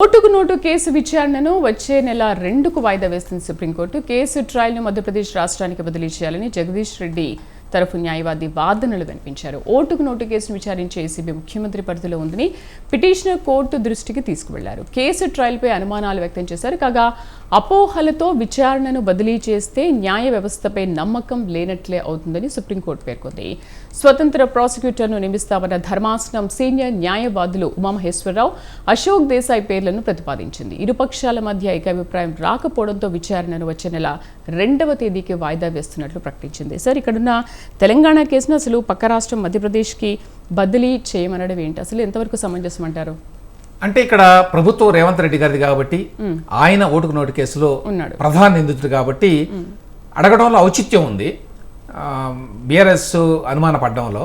ఓటుకు note case విచారణను వచ్చే నెల రెండుకు వాయిదా వేస్తుంది సుప్రీంకోర్టు. కేసు ట్రయల్ను మధ్యప్రదేశ్ రాష్ట్రానికి బదిలీ చేయాలని జగదీష్ రెడ్డి తరఫు న్యాయవాది వాదనలు వినిపించారు. ఓటుకు నోటు కేసును విచారించే ఏసీబీ ముఖ్యమంత్రి పరిధిలో ఉందని పిటిషనర్ కోర్టు దృష్టికి తీసుకువెళ్ళారు. కేసు ట్రయల్పై అనుమానాలు వ్యక్తం చేశారు. కాగా అపోహలతో విచారణను బదిలీ చేస్తే న్యాయ వ్యవస్థపై నమ్మకం లేనట్లే అవుతుందని సుప్రీంకోర్టు పేర్కొంది. స్వతంత్ర ప్రాసిక్యూటర్ను నియమిస్తామన్న ధర్మాసనం సీనియర్ న్యాయవాదులు ఉమామహేశ్వరరావు అశోక్ దేశాయ్ పేర్లను ప్రతిపాదించింది. ఇరుపక్షాల మధ్య ఏకాభిప్రాయం రాకపోవడంతో విచారణను వచ్చే నెల రెండవ తేదీకి వాయిదా వేస్తున్నట్లు ప్రకటించింది. సార్ ఇక్కడున్న తెలంగాణ కేసును అసలు పక్క రాష్ట్రం మధ్యప్రదేశ్కి బదిలీ చేయమనడం ఏంటి? అసలు ఎంతవరకు సమంజసం అంటారు అంటే ఇక్కడ ప్రభుత్వం రేవంత్ రెడ్డి గారిది కాబట్టి ఆయన ఓటుకు నోటు కేసులో ఉన్నాడు. ప్రధాన నిందితుడు కాబట్టి అడగడంలో ఔచిత్యం ఉంది. బీఆర్ఎస్ అనుమాన పడ్డంలో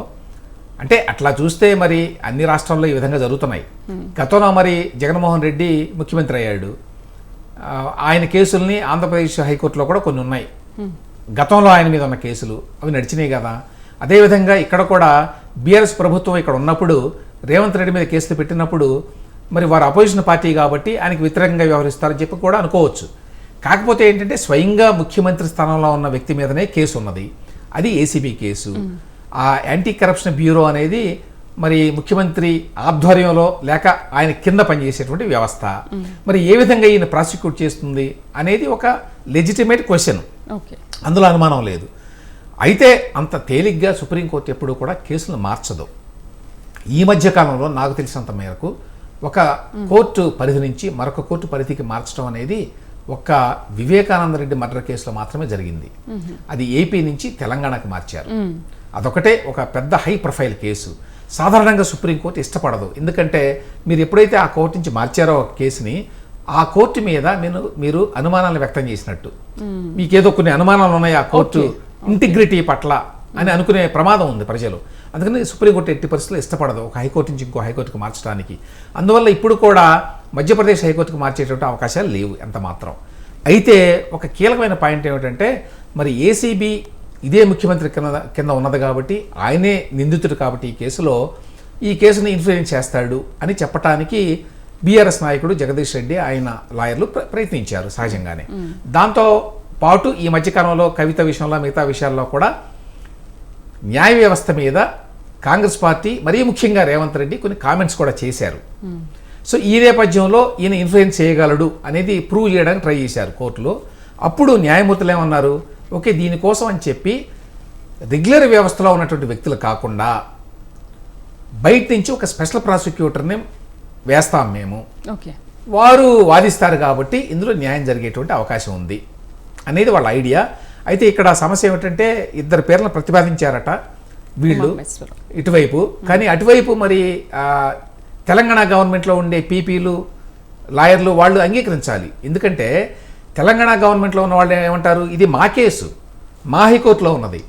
అంటే అట్లా చూస్తే మరి అన్ని రాష్ట్రాల్లో ఈ విధంగా జరుగుతున్నాయి. గతంలో మరి జగన్మోహన్ రెడ్డి ముఖ్యమంత్రి అయ్యాడు. ఆయన కేసుల్ని ఆంధ్రప్రదేశ్ హైకోర్టులో కూడా కొన్ని ఉన్నాయి. గతంలో ఆయన మీద ఉన్న కేసులు అవి నడిచినాయి కదా. అదేవిధంగా ఇక్కడ కూడా బీఆర్ఎస్ ప్రభుత్వం ఇక్కడ ఉన్నప్పుడు రేవంత్ రెడ్డి మీద కేసులు పెట్టినప్పుడు మరి వారు అపోజిషన్ పార్టీ కాబట్టి ఆయనకి వ్యతిరేకంగా వ్యవహరిస్తారని చెప్పి కూడా అనుకోవచ్చు. కాకపోతే ఏంటంటే స్వయంగా ముఖ్యమంత్రి స్థానంలో ఉన్న వ్యక్తి మీదనే కేసు ఉన్నది. అది ఏసీబీ కేసు. ఆ యాంటీ కరప్షన్ బ్యూరో అనేది మరి ముఖ్యమంత్రి ఆధ్వర్యంలో లేక ఆయన కింద పనిచేసేటువంటి వ్యవస్థ. మరి ఏ విధంగా ఈయన ప్రాసిక్యూట్ చేస్తుంది అనేది ఒక లెజిటిమేట్ క్వశ్చన్ ఓకే. అందులో అనుమానం లేదు. అయితే అంత తేలిగ్గా సుప్రీంకోర్టు ఎప్పుడూ కూడా కేసులు మార్చదు. ఈ మధ్య కాలంలో నాకు తెలిసినంత మేరకు ఒక కోర్టు పరిధి నుంచి మరొక కోర్టు పరిధికి మార్చడం అనేది ఒక్క వివేకానంద రెడ్డి మర్డర్ కేసులో మాత్రమే జరిగింది. అది ఏపీ నుంచి తెలంగాణకు మార్చారు. అదొకటే ఒక పెద్ద హై ప్రొఫైల్ కేసు. సాధారణంగా సుప్రీంకోర్టు ఇష్టపడదు. ఎందుకంటే మీరు ఎప్పుడైతే ఆ కోర్టు నుంచి మార్చారో ఒక కేసుని ఆ కోర్టు మీద మీరు మీరు అనుమానాలు వ్యక్తం చేసినట్టు. మీకేదో కొన్ని అనుమానాలు ఉన్నాయి ఆ కోర్టు ఇంటిగ్రిటీ పట్ల అని అనుకునే ప్రమాదం ఉంది ప్రజలు. అందుకని సుప్రీంకోర్టు ఎట్టి పరిస్థితుల్లో ఇష్టపడదు. ఒక హైకోర్టు నుంచి ఇంకో హైకోర్టుకు మార్చడానికి. అందువల్ల ఇప్పుడు కూడా మధ్యప్రదేశ్ హైకోర్టుకు మార్చేటువంటి అవకాశాలు లేవు ఎంత మాత్రం. అయితే ఒక కీలకమైన పాయింట్ ఏమిటంటే మరి ఏసీబీ ఇదే ముఖ్యమంత్రి కింద కింద ఉన్నది కాబట్టి ఆయనే నిందితుడు కాబట్టి ఈ కేసులో ఈ కేసుని ఇన్ఫ్లుయెన్స్ చేస్తాడు అని చెప్పటానికి బీఆర్ఎస్ నాయకుడు జగదీష్ రెడ్డి ఆయన లాయర్లు ప్ర- ప్రయత్నించారు సహజంగానే. దాంతో పాటు ఈ మధ్యకాలంలో కవిత విషయంలో మిగతా విషయాల్లో కూడా న్యాయ వ్యవస్థ మీద కాంగ్రెస్ పార్టీ మరీ ముఖ్యంగా రేవంత్ రెడ్డి కొన్ని కామెంట్స్ కూడా చేశారు. సో ఈ నేపథ్యంలో ఈయన ఇన్ఫ్లుయెన్స్ చేయగలడు అనేది ప్రూవ్ చేయడానికి ట్రై చేశారు కోర్టులో. అప్పుడు న్యాయమూర్తులు ఏమన్నారు? ఓకే దీనికోసం అని చెప్పి రెగ్యులర్ వ్యవస్థలో ఉన్నటువంటి వ్యక్తులు కాకుండా బయట నుంచి ఒక స్పెషల్ ప్రాసిక్యూటర్ని వేస్తాం మేము. ఓకే. వారు వాదిస్తారు కాబట్టి ఇందులో న్యాయం జరిగేటువంటి అవకాశం ఉంది అనేది వాళ్ళ ఐడియా. అయితే ఇక్కడ సమస్య ఏమిటంటే ఇద్దరు పేర్లను ప్రతిపాదించారట వీళ్ళు. ఇటువైపు. కానీ అటువైపు మరి తెలంగాణ గవర్నమెంట్లో ఉండే పీపీలు లాయర్లు వాళ్ళు అంగీకరించాలి. ఎందుకంటే తెలంగాణ గవర్నమెంట్లో ఉన్న వాళ్ళు ఏమంటారు? ఇది మా కేసు. మా హైకోర్టులో ఉన్నది.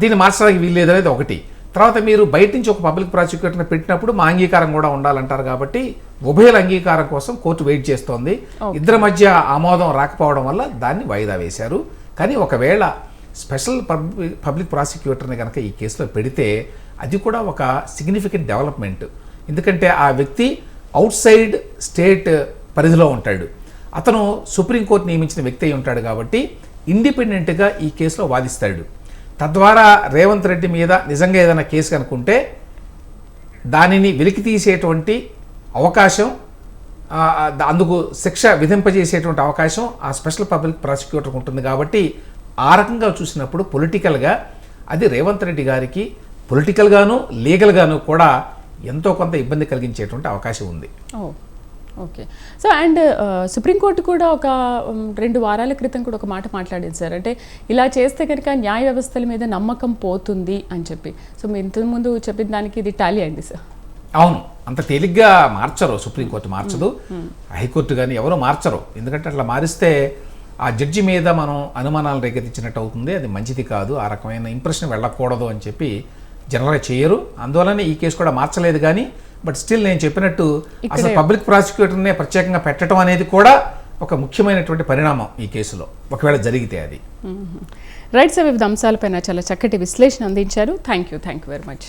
దీన్ని మార్చడానికి వీల్లేదు అనేది ఒకటి. తర్వాత మీరు బయట నుంచి ఒక పబ్లిక్ ప్రాసిక్యూటర్ని పెట్టినప్పుడు మా అంగీకారం కూడా ఉండాలంటారు కాబట్టి ఉభయల అంగీకారం కోసం కోర్టు వెయిట్ చేస్తోంది. ఇద్దరి మధ్య ఆమోదం రాకపోవడం వల్ల దాన్ని వాయిదా వేశారు. కానీ ఒకవేళ స్పెషల్ పబ్లిక్ పబ్లిక్ ప్రాసిక్యూటర్ని కనుక ఈ కేసులో పెడితే అది కూడా ఒక సిగ్నిఫికెంట్ డెవలప్మెంట్. ఎందుకంటే ఆ వ్యక్తి అవుట్ సైడ్ స్టేట్ పరిధిలో ఉంటాడు. అతను సుప్రీంకోర్టు నియమించిన వ్యక్తి అయి ఉంటాడు కాబట్టి ఇండిపెండెంట్గా ఈ కేసులో వాదిస్తాడు. తద్వారా రేవంత్ రెడ్డి మీద నిజంగా ఏదైనా కేసు కనుక్కుంటే దానిని వెలికి తీసేటువంటి అవకాశం అందుకు శిక్ష విధింపజేసేటువంటి అవకాశం ఆ స్పెషల్ పబ్లిక్ ప్రాసిక్యూటర్కి ఉంటుంది కాబట్టి ఆ రకంగా చూసినప్పుడు పొలిటికల్గా అది రేవంత్ రెడ్డి గారికి పొలిటికల్గాను లీగల్గాను కూడా ఎంతో కొంత ఇబ్బంది కలిగించేటువంటి అవకాశం ఉంది. ఓకే. సో అండ్ సుప్రీంకోర్టు కూడా ఒక ఉమ్, రెండు వారాల క్రితం కూడా ఒక మాట మాట్లాడింది సార్. అంటే ఇలా చేస్తే కనుక న్యాయ వ్యవస్థల మీద నమ్మకం పోతుంది అని చెప్పి. సో మీరు ఇంతకుముందు చెప్పిన దానికి ఇది టాలీ అయింది సార్. అవును. అంత తేలిగ్గా మార్చరు సుప్రీంకోర్టు మార్చదు. హైకోర్టు కానీ ఎవరు మార్చరు. ఎందుకంటే అట్లా మారిస్తే ఆ జడ్జి మీద మనం అనుమానాలు రేకెత్తించినట్టు అవుతుంది. అది మంచిది కాదు. ఆ రకమైన ఇంప్రెషన్ వెళ్ళకూడదు అని చెప్పి జనరల్గా చేయరు. అందువల్లనే ఈ కేసు కూడా మార్చలేదు కానీ బట్ స్టిల్ నేను చెప్పినట్టు అసలు పబ్లిక్ ప్రాసిక్యూటర్నే ప్రత్యేకంగా పెట్టడం అనేది కూడా ఒక ముఖ్యమైనటువంటి పరిణామం ఈ కేసులో. ఒకవేళ జరిగితే అది. రైట్ సార్ వివిధ అంశాలపైన చాలా చక్కటి విశ్లేషణ అందించారు. Thank you thank you very much